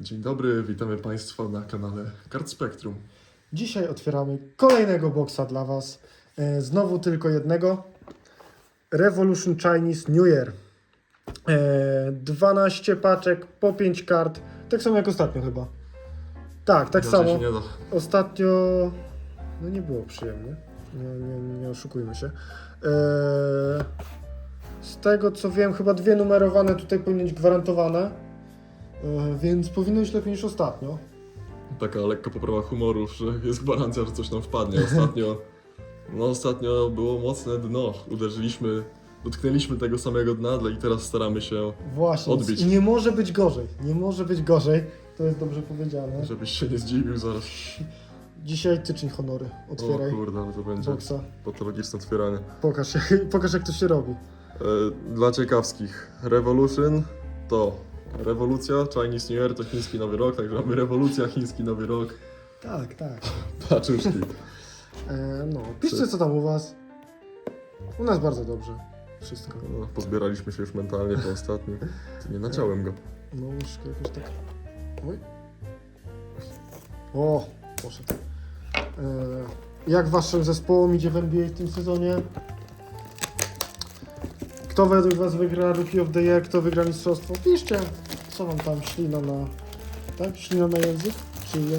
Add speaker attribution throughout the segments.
Speaker 1: Dzień dobry, witamy Państwa na kanale Kart Spectrum.
Speaker 2: Dzisiaj otwieramy kolejnego boxa dla Was. E, Znowu tylko jednego. Revolution Chinese New Year. E, 12 paczek po 5 kart. Tak samo jak ostatnio chyba. Tak, tak
Speaker 1: Inaczej
Speaker 2: samo.
Speaker 1: się nie da.
Speaker 2: Ostatnio no nie było przyjemnie. Nie, nie, nie oszukujmy się. E, z tego co wiem, chyba dwie numerowane tutaj powinny być gwarantowane. E, więc powinno być lepiej niż ostatnio.
Speaker 1: Taka lekka poprawa humoru, że jest gwarancja, że coś nam wpadnie. Ostatnio, no ostatnio było mocne dno. Uderzyliśmy, dotknęliśmy tego samego dna dla- i teraz staramy się,
Speaker 2: Właśnie,
Speaker 1: Odbić.
Speaker 2: i nie może być gorzej. Nie może być gorzej. To jest dobrze powiedziane.
Speaker 1: żebyś się nie zdziwił zaraz.
Speaker 2: Dzisiaj tyczeń honory. Otwieraj
Speaker 1: O kurde, ale to będzie
Speaker 2: boxa.
Speaker 1: patologiczne otwieranie.
Speaker 2: Pokaż, jak- pokaż jak to się robi.
Speaker 1: E, dla ciekawskich, Revolution to rewolucja, Chinese New Year to chiński nowy rok, także mamy rewolucja, chiński nowy rok.
Speaker 2: Tak, tak.
Speaker 1: Paczuszki.
Speaker 2: E, no, piszcie co tam u was. U nas bardzo dobrze. Wszystko.
Speaker 1: No, pozbieraliśmy się już mentalnie po ostatnim. Ty nie naciąłem go.
Speaker 2: No, myszkę jakoś tak. Oj. O, poszedł. E, jak waszym zespołom idzie w NBA w tym sezonie? Kto według was wygra Rookie of the Year? Kto wygra mistrzostwo? Piszcie, co wam tam ślina na... Tak? Ślina na język? Czy nie?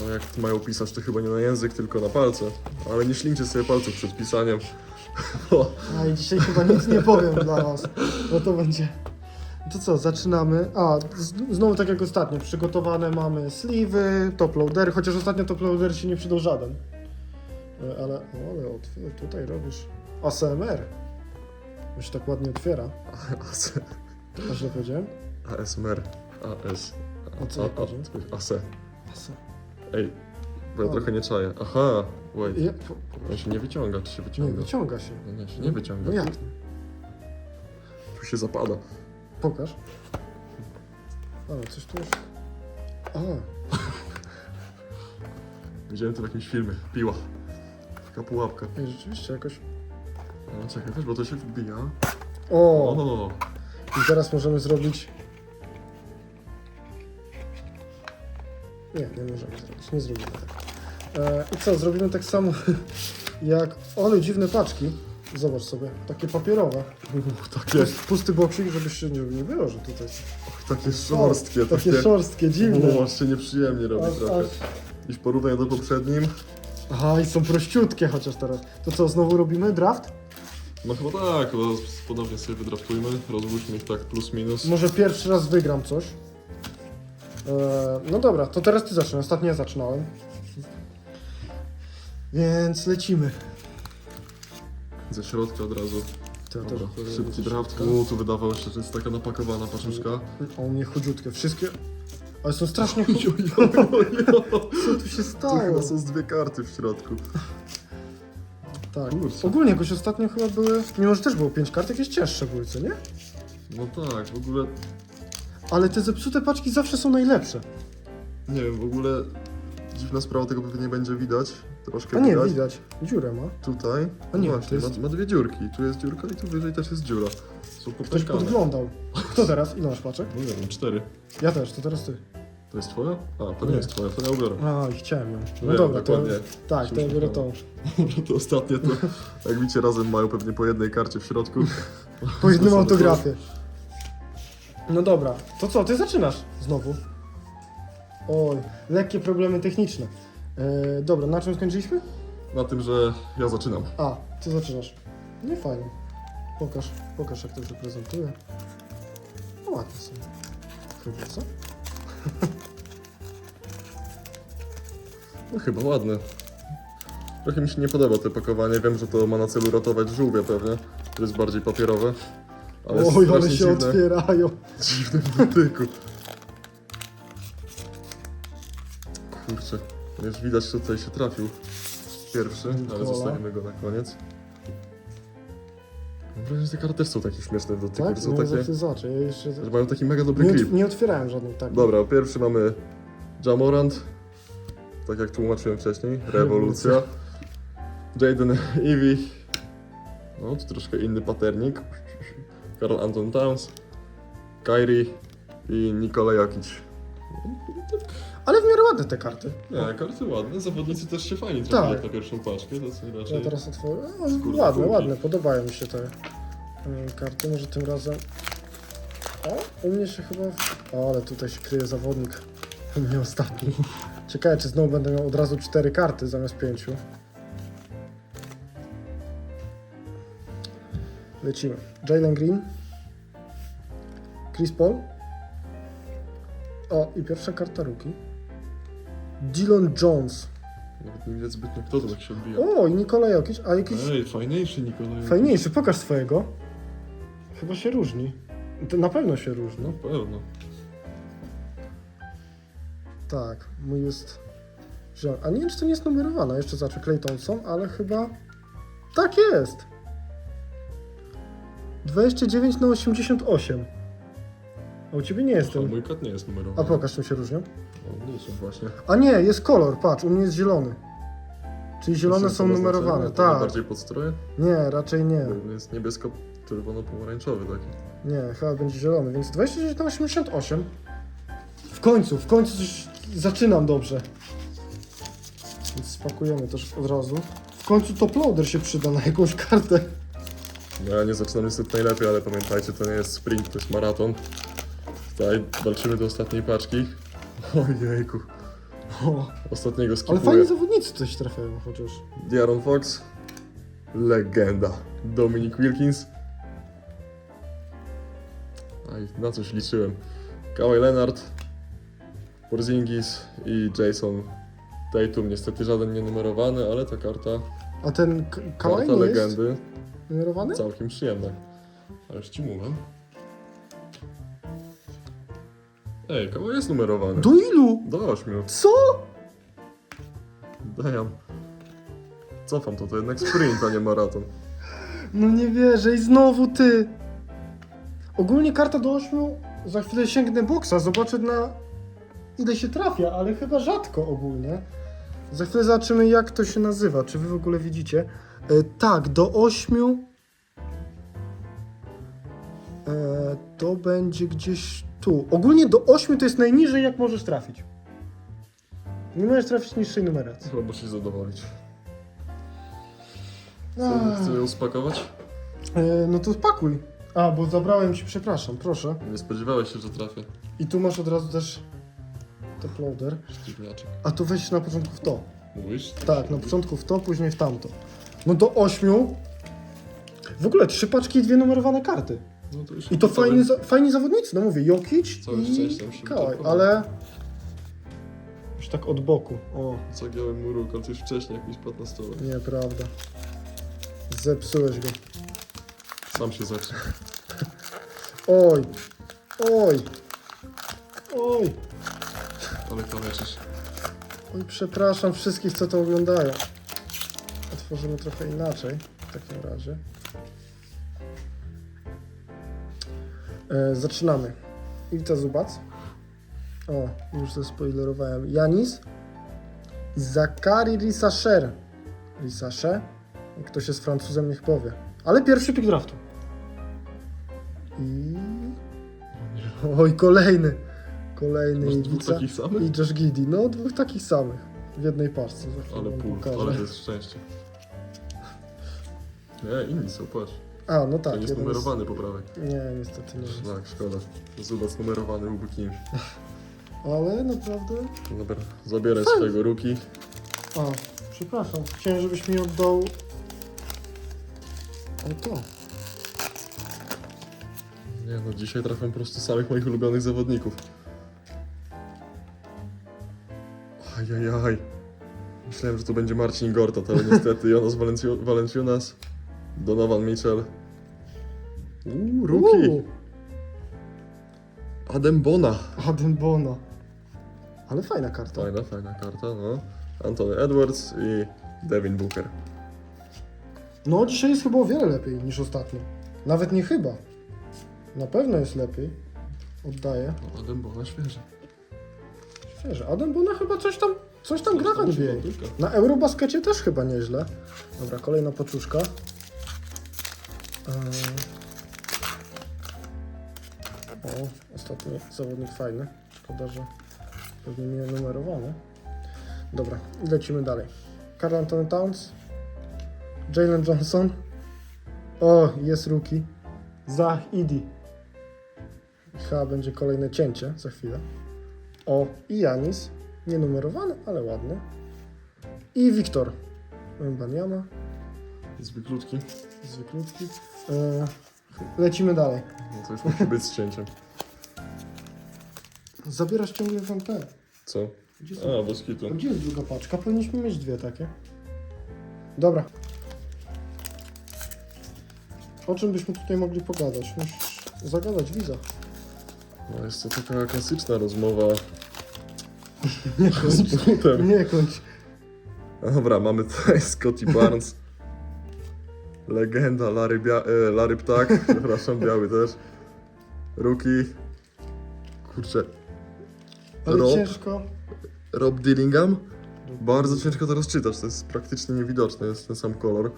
Speaker 1: No jak mają pisać, to chyba nie na język, tylko na palce. Ale nie ślincie sobie palców przed pisaniem. Bo
Speaker 2: A i dzisiaj chyba nic nie powiem dla was, bo to będzie... To co, zaczynamy. A, z, znowu tak jak ostatnio, przygotowane mamy sliwy, top loadery, chociaż ostatnio top loadery się nie przydał żaden. E, Ale, o, ale otwier- tutaj robisz ASMR. To się tak ładnie otwiera.
Speaker 1: AS,
Speaker 2: A źle powiedziałem?
Speaker 1: ASMR. AS.
Speaker 2: A co
Speaker 1: A, a, ASE.
Speaker 2: ASMR.
Speaker 1: Ej, bo ja
Speaker 2: O.
Speaker 1: trochę nie czaję. Aha, wait.
Speaker 2: Ja, po,
Speaker 1: On się nie wyciąga, czy się
Speaker 2: nie,
Speaker 1: wyciąga?
Speaker 2: wyciąga się.
Speaker 1: No nie, się nie wyciąga.
Speaker 2: No jak?
Speaker 1: Tu się zapada.
Speaker 2: Pokaż. Ale coś tu już... A,
Speaker 1: Widziałem to w jakimś filmie. Piła. Taka pułapka.
Speaker 2: ej, rzeczywiście jakoś...
Speaker 1: No czekaj, wiesz, bo to się wbija.
Speaker 2: O!
Speaker 1: O,
Speaker 2: I teraz możemy zrobić. Nie, nie możemy zrobić, nie zrobimy tak. E, I co, zrobimy tak samo jak. Ole, dziwne paczki. Zobacz sobie, takie papierowe.
Speaker 1: Uff, takie,
Speaker 2: Pust- Pusty boksik, żeby się nie, nie było, że tutaj.
Speaker 1: takie szorstkie.
Speaker 2: Takie
Speaker 1: Takie,
Speaker 2: szorstkie, dziwne.
Speaker 1: O, aż się nieprzyjemnie robi
Speaker 2: Aż,
Speaker 1: trochę.
Speaker 2: aż...
Speaker 1: I w porównaniu do poprzednim,
Speaker 2: Aha, i są prościutkie chociaż teraz. To co, znowu robimy draft?
Speaker 1: no chyba tak, chyba ponownie sobie wydraftujmy, rozłóżmy ich tak plus minus.
Speaker 2: Może pierwszy raz wygram coś. E, no dobra, to teraz ty zaczynasz. Ostatnio ja zaczynałem. Więc lecimy.
Speaker 1: Ze środka od razu. Dobra, szybki draft. U, tu wydawało się, że jest taka napakowana paczuszka.
Speaker 2: O mnie chudziutkie, wszystkie. Ale są strasznie chudziutkie. Co tu się
Speaker 1: Tu
Speaker 2: stało?
Speaker 1: chyba są z dwie karty w środku.
Speaker 2: Tak.
Speaker 1: Kurczę.
Speaker 2: Ogólnie jakoś ostatnio chyba były, mimo że też było pięć kart, jakieś cięższe były, co nie?
Speaker 1: No tak, w ogóle,
Speaker 2: Ale te zepsute paczki zawsze są najlepsze.
Speaker 1: nie wiem, w ogóle dziwna sprawa, tego pewnie nie będzie widać. Troszkę
Speaker 2: A nie,
Speaker 1: widać.
Speaker 2: widać. Dziurę ma.
Speaker 1: Tutaj,
Speaker 2: A nie,
Speaker 1: no właśnie,
Speaker 2: to jest-
Speaker 1: ma, ma dwie dziurki. Tu jest dziurka i tu wyżej też jest dziura. Są
Speaker 2: Ktoś
Speaker 1: popękane.
Speaker 2: podglądał. Kto teraz? Ile masz paczek?
Speaker 1: No nie wiem, cztery.
Speaker 2: Ja też, to teraz ty.
Speaker 1: To jest twoja? A, to nie
Speaker 2: Nie.
Speaker 1: jest twoja, to ja ubiorę.
Speaker 2: A, i chciałem ją. No
Speaker 1: Wiem,
Speaker 2: dobra, to,
Speaker 1: dokładnie.
Speaker 2: tak, to ja biorę tą.
Speaker 1: Dobra, to ostatnie to, jak widzicie, razem mają pewnie po jednej karcie w środku.
Speaker 2: Po jednym autografie. No dobra, to co, ty zaczynasz znowu. Oj, lekkie problemy techniczne. E, dobra, na czym skończyliśmy?
Speaker 1: Na tym, że ja zaczynam.
Speaker 2: A, ty zaczynasz. Nie fajnie. Pokaż, pokaż jak to się prezentuje. No ładnie są. Chyba co?
Speaker 1: No chyba ładne. Trochę mi się nie podoba to pakowanie. Wiem, że to ma na celu ratować żółwie pewnie. To jest bardziej papierowe. Ale
Speaker 2: Oj, one
Speaker 1: strasznie
Speaker 2: się
Speaker 1: dziwne,
Speaker 2: otwierają.
Speaker 1: w dotyku. Kurczę. Już widać, tutaj się trafił. Pierwszy, ale zostawimy go na koniec. Mam wrażenie, że te karty też są takie śmieszne w dotyku.
Speaker 2: Tak?
Speaker 1: że Są
Speaker 2: No,
Speaker 1: takie,
Speaker 2: takie... Zobaczę, ja jeszcze...
Speaker 1: że mają taki mega dobry
Speaker 2: Nie,
Speaker 1: grip.
Speaker 2: ot- nie otwierałem żadnej tak.
Speaker 1: Dobra, pierwszy mamy Jamorant, tak jak tłumaczyłem wcześniej, rewolucja. Jaden Ivy, no to troszkę inny paternik. Karl Anton Towns, Kyrie i Nikola Jokic.
Speaker 2: Ale w miarę ładne te karty.
Speaker 1: Nie, karty ładne, zawodnicy też się fajnie trafili
Speaker 2: Tak.
Speaker 1: jak na pierwszą paczkę, to co raczej...
Speaker 2: Ja teraz otworzę. O,
Speaker 1: Skórne
Speaker 2: ładne, ładne, podobają mi się te mm, karty. Może tym razem. O, u mnie się chyba. O, ale tutaj się kryje zawodnik. U mnie ostatni. Ciekawe, czy znowu będę miał od razu cztery karty zamiast pięciu. Lecimy. Jalen Green. Chris Paul. O, i pierwsza karta ruki. Dylan Jones.
Speaker 1: Nawet nie widać zbytnio kto to tak się odbija.
Speaker 2: O, i Nikola Jokic, a jakiś
Speaker 1: Ej, fajniejszy Nikolaj.
Speaker 2: fajniejszy. Pokaż swojego. Chyba się różni. To na pewno się różni.
Speaker 1: No pewno.
Speaker 2: Tak, mój jest zielony. A nie wiem, czy to nie jest numerowane. Jeszcze zobaczę Clay Thompson, ale chyba tak jest. 29 na 88. A u ciebie nie
Speaker 1: A
Speaker 2: jestem.
Speaker 1: mój kat nie jest numerowany.
Speaker 2: A pokaż, czym się różnią.
Speaker 1: O, nie są właśnie.
Speaker 2: A nie, jest kolor, patrz, u mnie jest zielony. Czyli zielone są
Speaker 1: to
Speaker 2: numerowane?
Speaker 1: To
Speaker 2: tak.
Speaker 1: Bardziej podstroje?
Speaker 2: Nie, raczej nie.
Speaker 1: Jest niebiesko-czerwono-pomarańczowy taki.
Speaker 2: Nie, chyba będzie zielony, więc 29 na 88. W końcu, w końcu coś zaczynam dobrze. Więc spakujemy też od razu. W końcu top loader się przyda na jakąś kartę.
Speaker 1: No ja nie zaczynam niestety najlepiej, ale pamiętajcie, to nie jest sprint, to jest maraton. Tutaj walczymy do ostatniej paczki. Ojejku.
Speaker 2: O,
Speaker 1: Ostatniego
Speaker 2: ale
Speaker 1: skipuję.
Speaker 2: fajni zawodnicy coś trafiają chociaż.
Speaker 1: Diaron Fox. Legenda. Dominic Wilkins. Aj, na coś liczyłem. Kawhi Leonard. Porzingis i Jason Tatum. Niestety żaden nie numerowany, ale ta karta,
Speaker 2: A ten Kawhi
Speaker 1: karta
Speaker 2: nie jest
Speaker 1: legendy
Speaker 2: numerowany?
Speaker 1: całkiem przyjemna. Ależ ci mówię. Ej, Kawhi jest numerowany.
Speaker 2: Do ilu?
Speaker 1: Do 8.
Speaker 2: Co?
Speaker 1: Damn. Cofam to, to jednak sprint, a nie maraton.
Speaker 2: No nie wierzę i znowu ty. Ogólnie karta do 8. Za chwilę sięgnę boksa, zobaczę na ile się trafia, ale chyba rzadko ogólnie. Za chwilę zobaczymy jak to się nazywa, czy wy w ogóle widzicie. E, tak, do 8. E, to będzie gdzieś tu. Ogólnie do 8 to jest najniżej jak możesz trafić. Nie możesz trafić niższej numeracji.
Speaker 1: Chyba muszę się zadowolić.
Speaker 2: Ach.
Speaker 1: chcę ją spakować?
Speaker 2: E, no to spakuj. A, bo zabrałem ci, przepraszam, proszę.
Speaker 1: Nie spodziewałeś się, że trafię.
Speaker 2: I tu masz od razu też top loader.
Speaker 1: Sztywniaczek.
Speaker 2: A tu weź na początku w to.
Speaker 1: Mówisz?
Speaker 2: Tak, na początku w to, później w tamto. No do ośmiu. W ogóle trzy paczki i dwie numerowane karty.
Speaker 1: No to już
Speaker 2: I to fajni, za, fajni zawodnicy, no mówię, Jokic
Speaker 1: Całe
Speaker 2: i
Speaker 1: szczęście musimy
Speaker 2: Kałaj,
Speaker 1: brakować.
Speaker 2: ale już tak od boku. O,
Speaker 1: Zagiąłem mu ruch, ale to już wcześniej jak mi spadł na stole.
Speaker 2: nieprawda. Zepsułeś go.
Speaker 1: Sam się zacznie.
Speaker 2: Oj, oj, oj,
Speaker 1: Ale kaleczysz.
Speaker 2: oj, przepraszam wszystkich, co to oglądają. Otworzymy trochę inaczej w takim razie. E, zaczynamy. Iwita Zubac. O, już zaspoilerowałem. Janis. I Zakari Risacher. Risacher? Ktoś jest Francuzem, niech powie. Ale pierwszy pick draftu. I... Oj, kolejny. Kolejny
Speaker 1: Masz dwóch
Speaker 2: Iwica.
Speaker 1: takich samych?
Speaker 2: I Josh Giddy. No, dwóch takich samych. W jednej. Za chwilę
Speaker 1: Ale
Speaker 2: wam
Speaker 1: pół,
Speaker 2: pokażę.
Speaker 1: ale to jest szczęście. Nie, inni są, patrz.
Speaker 2: A, no
Speaker 1: To
Speaker 2: tak.
Speaker 1: nie jest
Speaker 2: jeden
Speaker 1: numerowany po prawej.
Speaker 2: Nie, niestety nie jest.
Speaker 1: Tak, szkoda. Zobacz, numerowany byłby kimś.
Speaker 2: Ale naprawdę...
Speaker 1: Dobra, zabieraj swojego ruki.
Speaker 2: A, przepraszam. Chciałem, żebyś mi oddał... O to.
Speaker 1: Nie no, dzisiaj trafiam po prostu samych moich ulubionych zawodników. Ajajaj. Myślałem, że to będzie Marcin Gortat, ale niestety Jonas Valenciunas, Donovan Mitchell. Uuu, ruki.
Speaker 2: Uuu,
Speaker 1: Adem Bona.
Speaker 2: Adam Bona. Ale fajna karta.
Speaker 1: Fajna, fajna karta, no. Anthony Edwards i Devin Booker.
Speaker 2: No, dzisiaj jest chyba o wiele lepiej niż ostatnio. Nawet nie chyba. Na pewno jest lepiej. Oddaję.
Speaker 1: No, Adem Bona świeży.
Speaker 2: Świeże. Adam Bona chyba coś tam, coś tam gra w NBA. Na Eurobaskecie też chyba nieźle. Dobra, kolejna paczuszka. Eee... O, ostatni zawodnik fajny. Szkoda, że Pewnie nie numerowane. Dobra, lecimy dalej. Carl Anthony Towns. Jalen Johnson. O, jest rookie. Zach Idi. Chyba będzie kolejne cięcie za chwilę. O, i Janis. Nienumerowany, ale ładny. I Wiktor. Baniama.
Speaker 1: Zwyklutki.
Speaker 2: Zwyklutki. E, lecimy dalej.
Speaker 1: No to już musi być z cięciem.
Speaker 2: Zabierasz ciągle wam te.
Speaker 1: Co?
Speaker 2: Gdzie są?
Speaker 1: A, bez kitu.
Speaker 2: Gdzie jest druga paczka? Powinniśmy mieć dwie takie. Dobra. O czym byśmy tutaj mogli pogadać? Musisz zagadać widza.
Speaker 1: No jest to taka klasyczna rozmowa
Speaker 2: Nie
Speaker 1: z butem.
Speaker 2: Nie kończ.
Speaker 1: Dobra, mamy tutaj Scotty Barnes. Legenda Larry, Bia- e, Larry Ptak, przepraszam, biały też. Rookie. Kurczę,
Speaker 2: Ale
Speaker 1: Rob?
Speaker 2: ciężko.
Speaker 1: Rob Dillingham. Bardzo ciężko to rozczytać, to jest praktycznie niewidoczne, jest ten sam kolor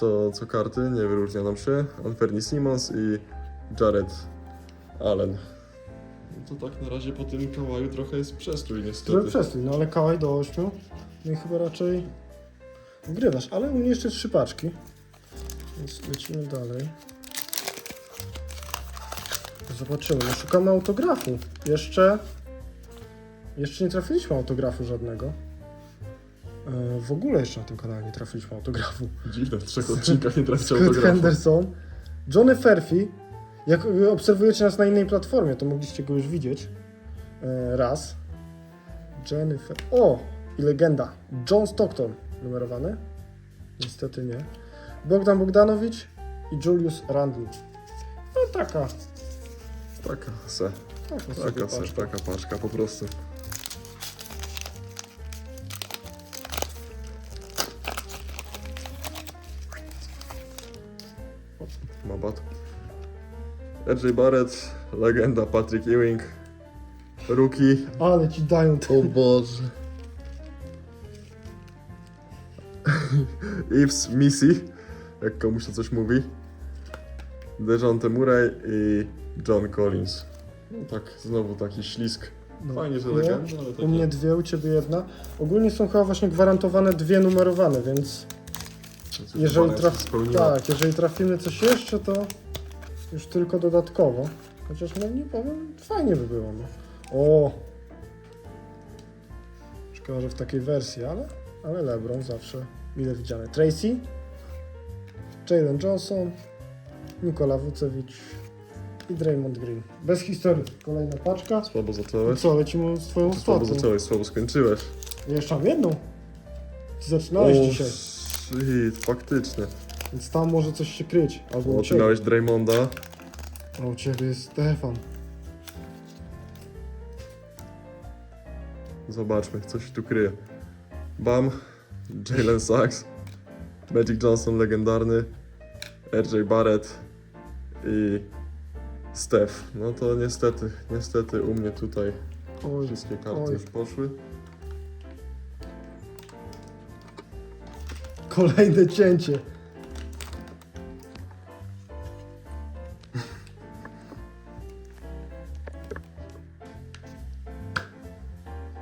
Speaker 1: co, co karty, nie wyróżnia nam się. Anferni Simmons i Jared Allen. No to tak na razie po tym kałaju trochę jest przestój niestety.
Speaker 2: Trochę przestój, no ale kałaj do 8. No i chyba raczej wgrywasz, ale u mnie jeszcze trzy paczki. Więc lecimy dalej. Zobaczymy, no szukamy autografu. Jeszcze... Jeszcze nie trafiliśmy autografu żadnego. E, w ogóle jeszcze na tym kanale nie trafiliśmy autografu.
Speaker 1: Dziwne, w trzech odcinkach nie traficie
Speaker 2: Kurt
Speaker 1: autografu.
Speaker 2: Henderson, Johnny Furphy. Jak obserwujecie nas na innej platformie, to mogliście go już widzieć. E, raz. Jennifer. O! I legenda. John Stockton. Numerowany? Niestety nie. Bogdan Bogdanowicz i Julius Randle. No taka.
Speaker 1: Taka se,
Speaker 2: Taka, sobie
Speaker 1: taka se,
Speaker 2: paczka.
Speaker 1: taka paczka po prostu. Mabat. RJ Barrett, legenda Patrick Ewing, rookie.
Speaker 2: Ale ci dają te.
Speaker 1: O Boże. Ives Missy, jak komuś to coś mówi. Dejounte Murray i John Collins. No tak, znowu taki ślisk.
Speaker 2: No,
Speaker 1: Fajnie, że
Speaker 2: nie?
Speaker 1: legenda, ale taki...
Speaker 2: U mnie dwie, u ciebie jedna. Ogólnie są chyba właśnie gwarantowane dwie numerowane, więc jeżeli, traf... tak, jeżeli trafimy coś jeszcze, to już tylko dodatkowo. Chociaż no nie powiem, fajnie by było. No. O! Szkoda, że w takiej wersji, ale, ale LeBron zawsze mile widziany. Tracy, Jalen Johnson, Nikola Vucevic i Draymond Green. Bez historii. Kolejna paczka.
Speaker 1: Słabo zacząłeś.
Speaker 2: co, lecimy z twoją
Speaker 1: Słabo
Speaker 2: ostatnią.
Speaker 1: zacząłeś, słabo skończyłeś.
Speaker 2: Ja Jeszcze mam jedną. Ty zaczynałeś
Speaker 1: o,
Speaker 2: dzisiaj,
Speaker 1: shit, faktycznie.
Speaker 2: więc tam może coś się kryć. Albo u ciebie.
Speaker 1: Draymonda.
Speaker 2: A u ciebie jest Stefan.
Speaker 1: Zobaczmy, co się tu kryje. Bam, Jalen Sachs, Magic Johnson legendarny, RJ Barrett i Steph. No to niestety, niestety u mnie tutaj
Speaker 2: Oj,
Speaker 1: wszystkie karty
Speaker 2: oj.
Speaker 1: już poszły.
Speaker 2: kolejne cięcie.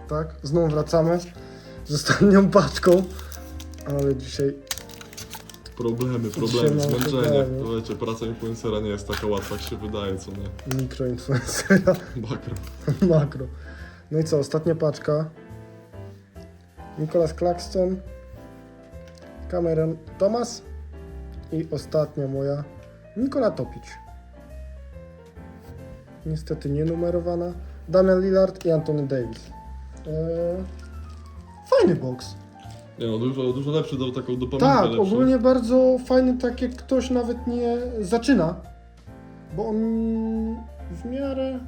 Speaker 2: Tak, znowu wracamy z ostatnią paczką, ale dzisiaj
Speaker 1: Problemy, problemy, zmęczenie.
Speaker 2: problemy.
Speaker 1: To wiecie, praca influencera nie jest taka łatwa, jak się wydaje, co nie?
Speaker 2: mikroinfluencera
Speaker 1: Bakra.
Speaker 2: makro. No i co, ostatnia paczka. Nicholas Claxton, Cameron Thomas i ostatnia moja Nikola Topic. Niestety nie numerowana. Damian Lillard i Anthony Davis. Eee, fajny box.
Speaker 1: Nie no, dużo, dużo lepszy, do taką
Speaker 2: Tak,
Speaker 1: lepszy.
Speaker 2: ogólnie bardzo fajny, tak jak ktoś nawet nie zaczyna, bo on w miarę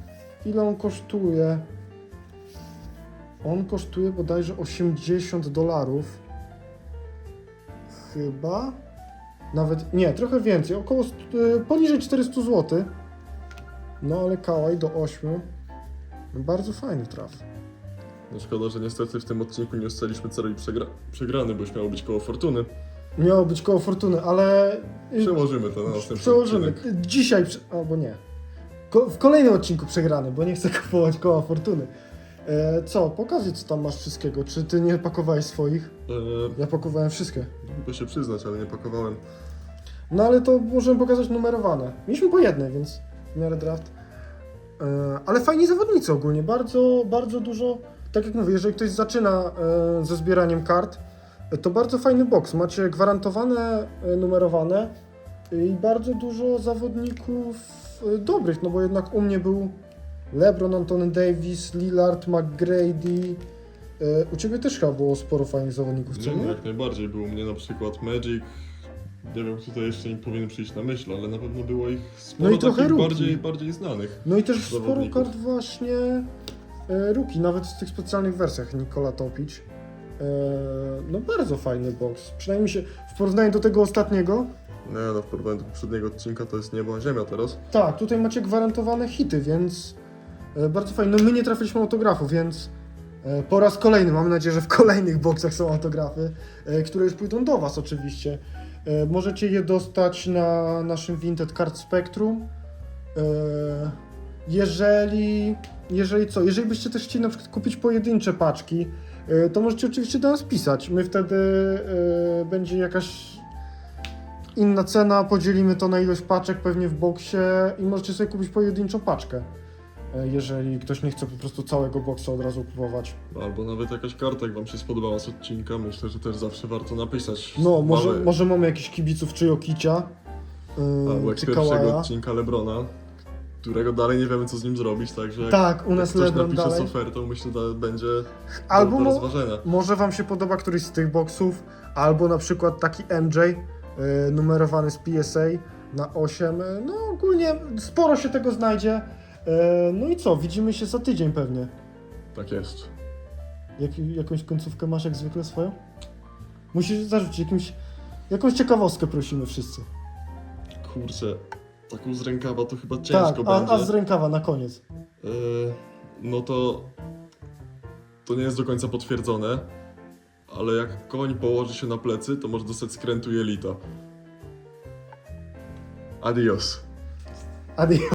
Speaker 2: ile on kosztuje? On kosztuje bodajże 80 dolarów. Chyba. Nawet nie, trochę więcej, około y, poniżej 400 zł. No ale kałaj do 8. Bardzo fajny traf.
Speaker 1: No szkoda, że niestety w tym odcinku nie ustaliśmy celu przegra przegrany, bo już miało być koło fortuny.
Speaker 2: Miało być koło fortuny, ale y,
Speaker 1: Przełożymy to na następny
Speaker 2: Przełożymy.
Speaker 1: odcinek.
Speaker 2: Dzisiaj, prze- albo nie. Ko- w kolejnym odcinku przegrany, bo nie chcę kupować koła fortuny. E, co, pokazuj co tam masz wszystkiego. Czy ty nie pakowałeś swoich?
Speaker 1: Eee,
Speaker 2: Ja pakowałem wszystkie.
Speaker 1: Mogę się przyznać, ale nie pakowałem.
Speaker 2: No ale to możemy pokazać numerowane. Mieliśmy po jednej, więc w miarę draft. E, ale fajni zawodnicy ogólnie, bardzo, bardzo dużo. Tak jak mówię, jeżeli ktoś zaczyna e, ze zbieraniem kart, e, to bardzo fajny box. Macie gwarantowane, e, numerowane i bardzo dużo zawodników dobrych, no bo jednak u mnie był LeBron, Anthony Davis, Lillard, McGrady. U ciebie też chyba było sporo fajnych zawodników, co
Speaker 1: Nie, jak najbardziej. Był u mnie na przykład Magic. Nie wiem, to jeszcze nie powinien przyjść na myśl, ale na pewno było ich sporo
Speaker 2: No i trochę
Speaker 1: bardziej, bardziej znanych.
Speaker 2: No i też sporo kart właśnie Ruki, nawet w tych specjalnych wersjach Nikola Topic. E, no bardzo fajny box. Przynajmniej się w porównaniu do tego ostatniego.
Speaker 1: Nie no, w porównaniu do poprzedniego odcinka to jest niebo a ziemia teraz.
Speaker 2: Tak, tutaj macie gwarantowane hity, więc e, bardzo fajnie. No my nie trafiliśmy autografu, więc e, po raz kolejny, mam nadzieję, że w kolejnych boxach są autografy, e, które już pójdą do Was oczywiście. E, możecie je dostać na naszym Vinted Card Spectrum. Jeżeli, jeżeli co, jeżeli byście też chcieli na przykład kupić pojedyncze paczki, e, to możecie oczywiście do nas pisać. My wtedy e, będzie jakaś inna cena, podzielimy to na ilość paczek pewnie w boksie i możecie sobie kupić pojedynczą paczkę. e, Jeżeli ktoś nie chce po prostu całego boksa od razu kupować.
Speaker 1: Albo nawet jakaś karta, jak wam się spodobała z odcinka, myślę, że też zawsze warto napisać.
Speaker 2: No, może,
Speaker 1: Mamy-
Speaker 2: może mamy jakichś kibiców czy Jokicia,
Speaker 1: Albo
Speaker 2: yy,
Speaker 1: jak
Speaker 2: czy
Speaker 1: pierwszego
Speaker 2: Kałaja.
Speaker 1: odcinka Lebrona, którego dalej nie wiemy co z nim zrobić, także
Speaker 2: Tak, u
Speaker 1: jak
Speaker 2: nas
Speaker 1: ktoś
Speaker 2: Lebron
Speaker 1: napisze
Speaker 2: dalej.
Speaker 1: z ofertą, myślę, że będzie
Speaker 2: Albo
Speaker 1: do, do
Speaker 2: mo-
Speaker 1: rozważenia.
Speaker 2: Może Wam się podoba któryś z tych boksów, albo na przykład taki MJ yy, numerowany z PSA na 8. Yy, No ogólnie sporo się tego znajdzie. Yy, no i co, widzimy się za tydzień pewnie.
Speaker 1: Tak jest.
Speaker 2: Jak, jakąś końcówkę masz jak zwykle swoją? Musisz zarzucić jakimś, jakąś ciekawostkę prosimy wszyscy.
Speaker 1: Kurczę, taką z rękawa to chyba ciężko
Speaker 2: tak, a,
Speaker 1: będzie.
Speaker 2: a z rękawa na koniec.
Speaker 1: Yy, no to to nie jest do końca potwierdzone, ale jak koń położy się na plecy, to może dostać skrętu jelita. Adios.
Speaker 2: Adios.